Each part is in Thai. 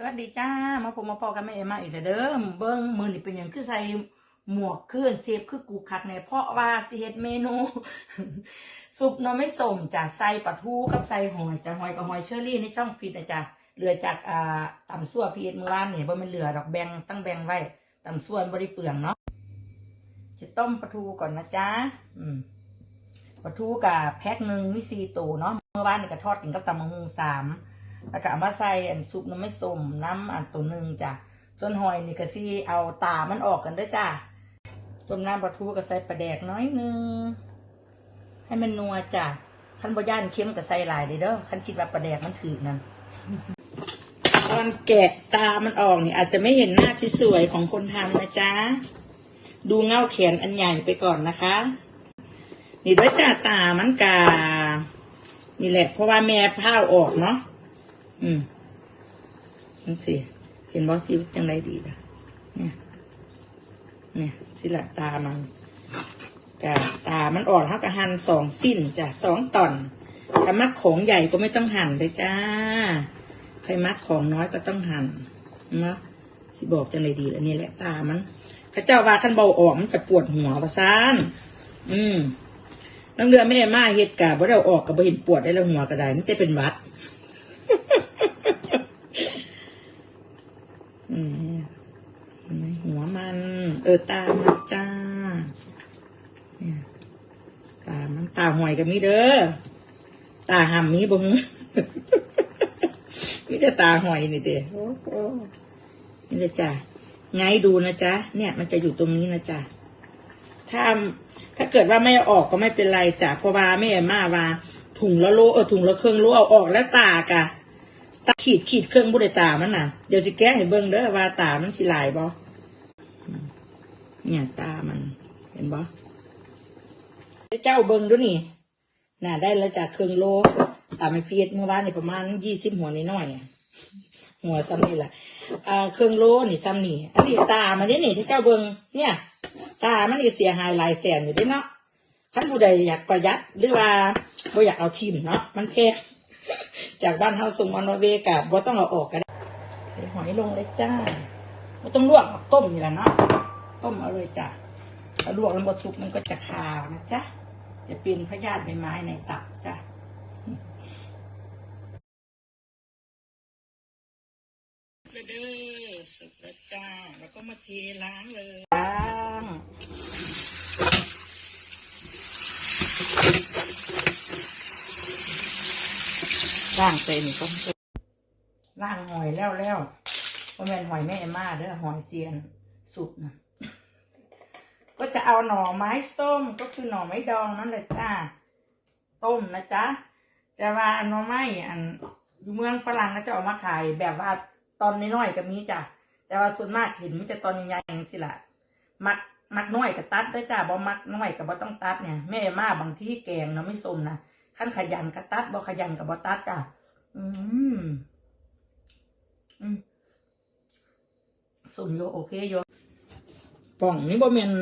สวัสดีจ้า มาพบมาพอกันแม่เอ็มมาอีกแล้วเด้อเบิ้งมือนี่เป็นอย่างคือใส่หมวกเคลื่อนเซฟคือกูคักในเพราะว่าสิเฮ็ดเมนูซุปน้ำไม่สมจ้ะใส่ปลาทูกับใส่หอยจ้ะหอยกับหอยเชอรี่ในช่องฟิตนะจ้ะเหลือจากอ่าตำซั่วพีเอ็ดมื่อวานเนี่ยบ่แมันเหลือดอกแบงตั้งแบงไว้ตำส่วนบริเปลืองเนาะจะต้มปลาทูก่อนนะจ๊ะอืมปลาทูกับแพ็คหนึ่งมีสี่ตัวเนาะเมื่อวานนี่ก็ทอดกินกับตำมะฮุงสาม แล้วก็เอามาใส่อันซุปน้ำไม่ส้มน้ำอันตัวหนึ่งจ้ะส่วนหอยนี่ก็สิเอาตามันออกกันด้วยจ้ะต้มน้ำปลาทูก็ใส่ปลาแดกน้อยหนึงให้มันนัวจ้ะขั้นบย่านเค็มก็ใส่หลายเด้อเด้อขันคิดว่าปลาแดกมันถือนั่นตอนแกะตามันออกนี่อาจจะไม่เห็นหน้าที่สวยของคนทำนะจ๊ะดูเงาแขนอันใหญ่ไปก่อนนะคะ นี่ด้วยจ้าตามันกานี่แหละ เพราะว่าแม่ผ้าออกเนาะ อืมนั่นสิ เห็นบอสซิวจังไรดีล่ะ เนี่ย เนี่ยสิละตามันกะตามันอ่อนเท่ากับหั่นสองสิ้นจ้ะสองตอนถ้ามักของใหญ่ก็ไม่ต้องหั่นเลยจ้า ใครมักของน้อยก็ต้องหั่นเนาะสิบอกจังไรดีแล้วนี่แหละตามันข้าเจ้าว่าขั้นเบาออกมันจะปวดหัวประสานอืมน้ำเรือแม่มาเฮ็ดกะบ่ได้เอาออกกับบ่เห็นปวดได้แล้วหัวก็ได้มันจะเป็นวัด อืมเห็นไหมหัวมัน เออตามันจ้า เนี่ยตามันตาหอยกับมีเด้อ ตาหำมีบ่ฮึมีแต่ตาหอยนี่เด้โอ้โหนี่เลยจ้ะไงดูนะจ๊ะ เนี่ยมันจะอยู่ตรงนี้นะจ๊ะ ถ้าถ้าเกิดว่าไม่ออกก็ไม่เป็นไรจ้ะเพราะว่าแม่มาว่าถุงละโลเออถุงละเครื่องโลเอาออกแล้วตากะ ตาขีดขีดเครื่องบุได้ตามันน่ะ เดี๋ยวสิแก้ให้เบิ่งเด้อว่าตามันสิลายบ่อืมเนี่ยตามัน เห็นบ่เจ้าเบิ่งดูนี่น่ะได้แล้วจากเครื่องโลตามไม่เพียเมื่อวานนี่ประมาณยี่สิบหัวนิดหน่อยหัวซ้ำนี่แหละอ่าเครื่องโลนี่ซ้ำนี่อันนี้ตามันนี่นี่ที่เจ้าเบิ่งเนี่ย ตามันนี่เสียหายหลายแสนอยู่ด้เนาะท่านผู้ใดอยากประหยัดหรือว่าบ่อยากเอาทิมเนาะมันแพง จากบ้านเฮาส่งมานอร์เวย์กับบ่ต้องเอาออกก็ได้ใส่หอยลงเลยจ้าไม่ต้องลวกหรอกต้มนี่แหละเนาะต้มเอาเลยจ้ะถ้าลวกแล้วบ่สุกมันก็จะคาวนะจ๊ะจะเป็นพยาธิใบไม้ในตับจ้ะเด้อสุกแล้วจ้าแล้วก็มาเทล้างเลยล้าง ล้างเป็นก็ล้างหอยแล้วแล้วเพราะแม่นหอยแม่มาเด้อหอยเซียนสุกนะก็จะเอาหน่อไม้ส้มก็คือหน่อไม้ดองนั่นแหละจ้าต้มนะจ๊ะแต่ว่าหน่อไม้อันอยู่เมืองฝรั่งก็จะเอามาขายแบบว่าตอนน้อยๆก็มีจ้ะแต่ว่าส่วนมากเห็นมีแต่ตอนใหญ่ๆสิล่ะมักมักน้อยก็ตัดได้จ้ะบ่มักน้อยก็บ่ต้องตัดเนี่ยแม่มาบางที่แกงเนาะไม่สมนะ ขั้นขยันก็ตัดบ่ขยันก็บ่ตัดจ้ะอืมอืมสมโยโอเคโยป่องนี่บ่แมน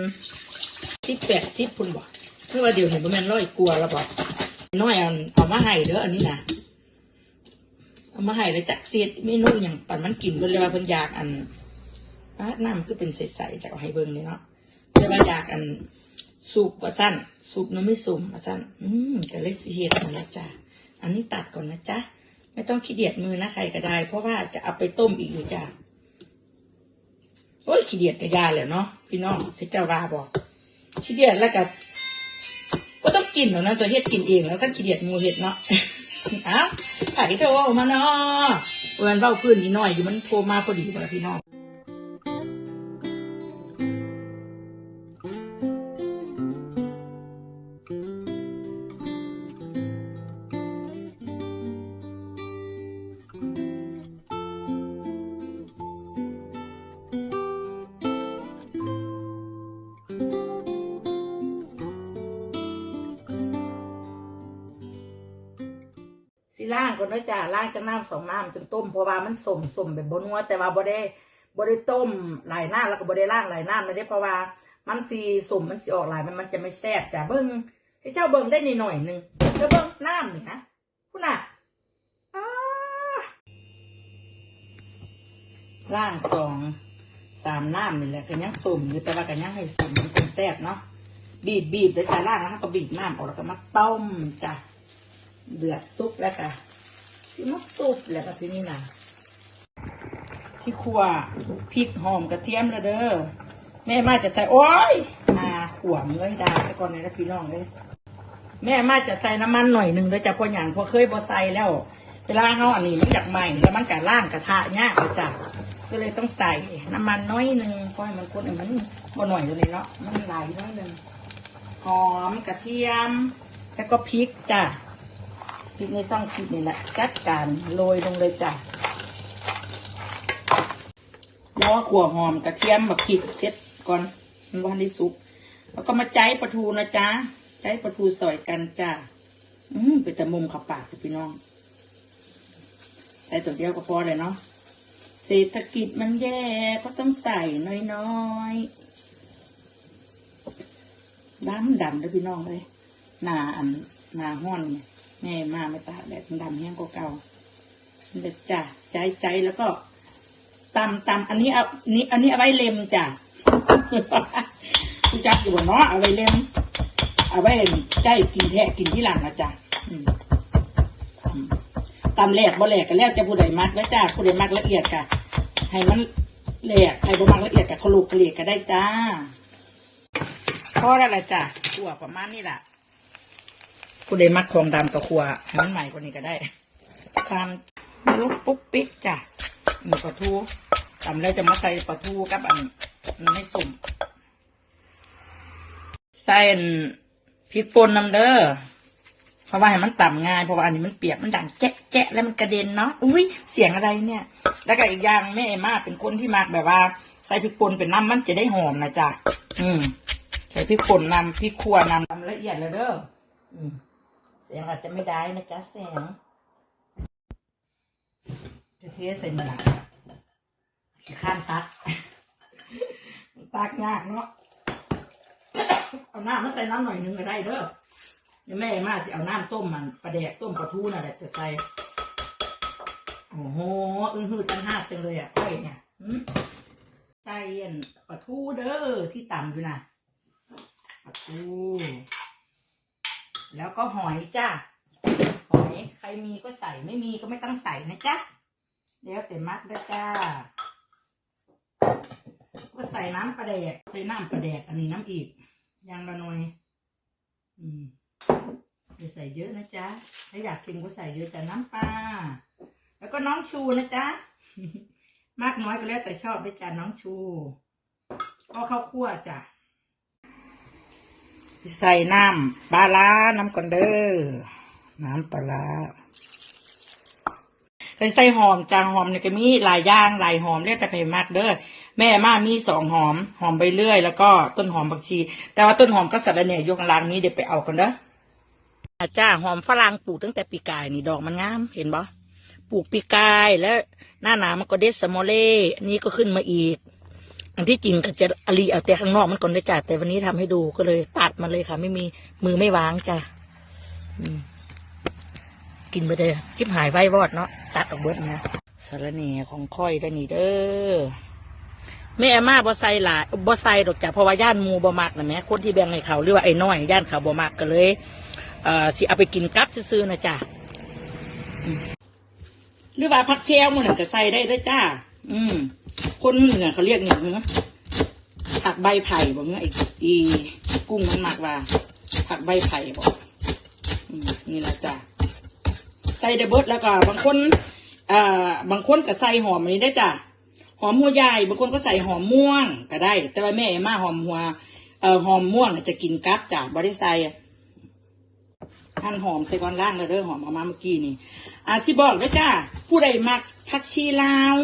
สิบแปดสิบพุ่นบ่คือว่าเดี๋ยวเห็นบ่แมนร้อยกลัวแล้วบ่น้อยอันเอามาให้เด้ออันนี้นะเอามาให้เลยจักเสียดเมนูอย่างปั่นมันกินเพิ่นเลยว่าเพิ่นอยากอันอะน้ำคือเป็นใสๆจากเอาให้เบิ่งนี่เนาะเพิ่นว่าอยากอัน ซุปว่าสั้นซุปน้ำไม่สุ่มว่าสั้นอืมก็เลยสิเฮ็ดนั่นแหละจ้ะอันนี้ตัดก่อนนะจ๊ะไม่ต้องขี้เดียดมือนะใครก็ได้ เพราะว่าจะเอาไปต้มอีกอยู่จ้ะโอ้ยขี้เดียดกระยาเลยเนาะพี่น้องพี่เจ้าว่าบอกขี้เดียดแล้วก็ก็ต้องกินหรอกนะตัวเฮ็ดกินเองแล้วขั้นขี้เดียดงูเฮ็ดเนาะเอ้าไผ่โทรมาเนาะวันเบ้าพื้นนิดหน่อยอยู่มันโทรมาพอดีบ่ล่ะพี่น้อง สิล่างก่อนนะจ้ะล่างจากน้ำสองน้ำจนต้มเพราะว่ามันสมสมแบบบนัวแต่ว่าบ่ได้บ่ได้ต้มหลายน้ำแล้วก็บ่ได้ล่างหลายน้ำเลยเด้เพราะว่ามันสีสมมันสีออกหลายมันมันจะไม่แซ่บจ้ะเบิ้งให้เจ้าเบิ้งได้นิดหน่อยหนึงแล้วเบิ้งน้ำนี่ฮะคุณน่ะล่างสองสามน้ำนี่แหละกันยังสมอยู่แต่ว่ากันยังให้สมมันเป็นแซ่บเนาะบีบบีบแล้วจ้ะล่างแล้วก็บีบน้ำออกแล้วก็มาต้มจ้ะ เดือดซุปแล้วค่ะที่มาซุปแล้วก็ทีนี้นะที่ครัวพริกหอมกระเทียมแล้วเด้อแม่มาจะใส่โอ้ยมาขวมเลยดาต่ก่อนเลยนะพี่น้องเลยแม่มาจะใส่น้ำมันหน่อยหนึ่งเลยจ้ะพราะอย่างพอเคยบ่ใส่แล้ว เวลาเขาอันนี้มันอยากใหม่แล้วมันกะล่างกระทะยากเลยจ้ะก็เลยต้องใส่น้ำมันน้อยหนึ่งเพราะให้มันคนให้มันบ่หน่อยเลยเนาะมันไหลน้อยหนึ่งหอมกระเทียม แล้วก็พริกจ้ะ พริกในซ่องพริกนี่แหละจัดการโรยลงเลยจ้ะแล้วก็ขัวหอมกระเทียมแบบพริกเสร็จก่อนมันวันที่สุกแล้วก็มาใจปลาทูนะจ๊ะใจปลาทูสอยกันจ้ะอืมเป็นแต่มุมขับปากเลยพี่น้อง ใส่ตัวเดียวก็พอเลยเนาะเศรษฐกิจมันแย่ก็ต้องใส่น้อยๆดำดำเลยพี่น้องเลยหนาอันหนาห้อนเนี่ย แม่มาไม่ตาแดดมันดำแห้งกว่าเก่าเด็ดจ้ะใจใจแล้วก็ตำตำอันนี้เอาอันนี้อันนี้เอาไว้เล็มจ้ะกูจักอยู่บ่เนาะเอาไว้เล่มเอาไว้ใจกินแทะกินที่หลังนะจ๊ะตำแหลกบ่แหลกกันแล้วจะผู้ใดมักแล้วจ้าผู้ใดมักละเอียดกะให้มันแหลกให้บ่มักละเอียดกะขลุกขลีกก็ได้จ้าพอแล้วละจ้ะขัวประมาณนี้แหละ ผู้ใดมักของดำกับขัวให้มันใหม่กว่านี้ก็ได้ตามลูกปุ๊กปิ๊กจ้ะมีปลาทูตำแล้วจะมาใส่ปลาทูกับอันไม่สุ่มใส่อันพริกป่นน้ำเด้อเพราะว่าให้มันต่ำง่ายเพราะว่าอันนี้มันเปียกมันดังแจ๊ะแจ๊ะแล้วมันกระเด็นเนาะอุ้ยเสียงอะไรเนี่ย แล้วก็อีกอย่างแม่ม่าเป็นคนที่มักแบบว่า ใส่พริกป่นเป็นน้ำมันจะได้หอมนะจ๊ะอืมใส่พริกป่นนำพริกขั่วนำทำละเอียดเลยเด้ออืม สียงอาจจะไม่ได้นะจ๊ะเสียงจะเทใส่หมาข้านตัก ตักยากเนาะ เอาน้ำมาใส่น้ำหน่อยนึงก็ได้เด้อเดี๋ยวแม่มาสิเอาน้ำต้มมันปลาแดกต้มปลาทูน่ะแหละจะใส่ โอ้โหอื้อหือจังห้าจังเลยอะไข่เนี่ยใส่อันปลาทูเด้อที่ต่ำอยู่นะปลาทู แล้วก็หอยจ้าหอยใครมีก็ใส่ไม่มีก็ไม่ต้องใส่นะจ๊ะเดี๋ยวแต่มักด้อจ้า ก็ใส่น้ำปลาแดกใส่น้ำปลาแดกอันนี้น้ำอีกยางละหน่อยอืมอย่าใส่เยอะนะจ๊ะ ถ้าอยากกินก็ใส่เยอะแต่น้ำปลา แล้วก็น้องชูนะจ๊ะ มากน้อยก็แล้วแต่ชอบด้วยจ้ะน้องชู ก็ข้าวคั่วจ้ะ ใส่น้ำปลาร้าน้ำก่อนเด้อ น้ำปลาร้าเคยใส่หอมจางหอมเนี่ยก็มีหลายอย่างหลายหอมเรียกแต่ไปมากเด้อแม่มามีสองหอม หอมใบเลื่อย แล้วก็ต้นหอมผักชี แต่ว่าต้นหอมก็สะระเนี่ยยกลางนี้เดี๋ยวไปเอากันเด้ออาจ้าหอมฝรั่งปลูกตั้งแต่ปีกายนี่ดอกมันงามเห็นบ่ปลูกปีกายแล้วหน้าหนาวมันก็เดสโมเล่อันนี้ก็ขึ้นมาอีก อันที่จริงก็จะอลีเอาแต่ข้างนอกมันก่อนได้จ้ะแต่วันนี้ทำให้ดูก็เลยตัดมาเลยค่ะ ไม่มีมือไม่วางจ้ะกินไปเลยชิบหายไว้วอดเนาะตัดออกเบิดนะสารเน่ของค่อยได้นี่เด้อแม่อามาบ่ใส่หลายบ่ใส่ดอกจ้ะเพราะว่าย่านมูบ่มักนะแม่คนที่แบ่งให้เขาหรือว่าไอ้น้อยย่านเขาบ่มักก็เลยเอ่อสิเอาไปกินกับซื้อนะจ้ะหรือว่าผักแพรวมันนจะใส่ได้ด้อจ้า อืม คนเหนือเขาเรียกอย่างเนื้อผักใบไผ่บอกเงี้ยไอ้อีกุ้งมันมักว่า ผักใบไผ่บอกนี่ละจ้ะใส่ได้เบิดแล้วก็บางคนเอ่อบางคนก็ใส่หอมอันนี้ได้จ้ะหอมหัวใหญ่บางคนก็ใส่หอมม่วงก็ได้ แต่ว่าแม่อมาหอมหัวเอ่อหอมม่วงจะกินกับจ้ะบริใส่หั่นหอมใส่ก้อนล่างแล้วเด้อหอมเอามาเมื่อกี้นี่อะสิบอกเด้จ้าผู้ใดมักผักชีลาว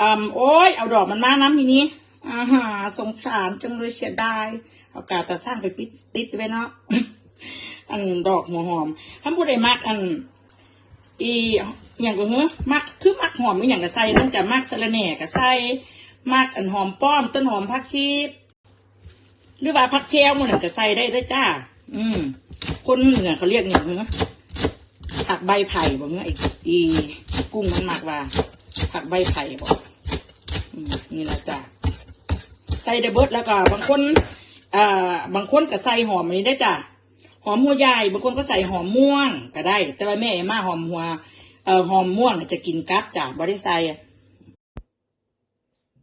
อ่าโอ้ยเอาดอกมันมาน้ำทีนี้อ่าฮะสงสารจังเลยเสียดายเอากาตาสร้างไปปิดติดไว้เนาะอันดอกหัวหอมถ้าผู้ใดมักอันอีอย่างก็เฮ้มักคือมักหอมอย่างก็ใส่นั่นจะมักสะระแหน่ก็ใส่มักอันหอมป้อมต้นหอมผักชีหรือว่าผักแพรวมันนจะใส่ได้ด้วยจ้า อืม คนเหนือเขาเรียกอย่างเฮ้ผักใบไผ่บอกเงี้ยอ้อีกุ้งมันมักว่า ผักใบไผ่บอก นี่ละจ้ะใส่เดบเบิดแล้วก็บางคนเอ่อบางคนก็ใส่หอมอันนี้ได้จ้ะหอมหัวใหญ่บางคนก็ใส่หอมม่วงก็ได้ แต่ว่าแม่เอมาหอมหัวเอ่อหอมม่วงจะกินกับจ้ะบริใส่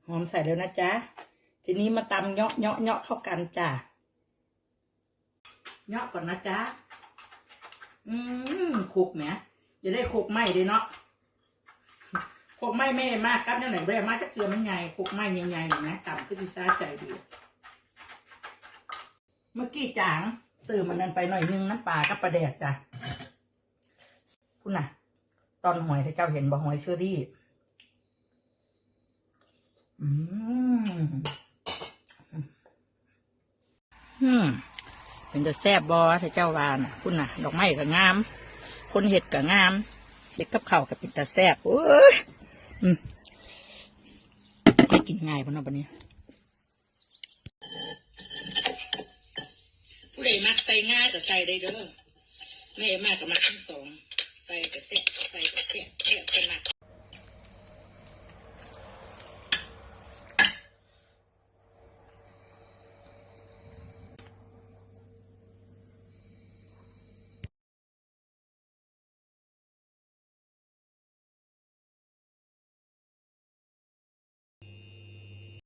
หอมใส่แล้วนะจ๊ะทีนี้มาตำเนาะเนาะเนาะเข้ากันจ้ะเนาะก่อนนะจ๊ะอืมคุกแหมจะได้คุกไหมเลยเนาะ คกไม้ไม่มากกับเนี่ยไหนแม่มากจะเจือมันใหญ่คกไม้ใหญ่ๆนะต่ำก็จะซาใจดี เมื่อกี้จางตื่นมันนั้นไปหน่อยนึงน้ำปลากับปลาแดกจ้ะคุณน่ะ ตอนหอยที่เจ้าเห็นบ่หอยเชอรี่อืมอืมเป็นจะแซ่บบอที่เจ้าวานะคุณน่ะ ดอกไม้ก็งาม คนเห็ดก็งามเด็กกับข้าวก็เป็นตาแซ่บโอ้ย อืมไม่กินง่ายปะเนาะปะเนี้ยผู้ใดมักใส่ง่ายก็ใส่ได้เด้อแม่มากก็มักทั้งสอง ใส่ก็เสะใส่ก็เสะเลือกเป็มัก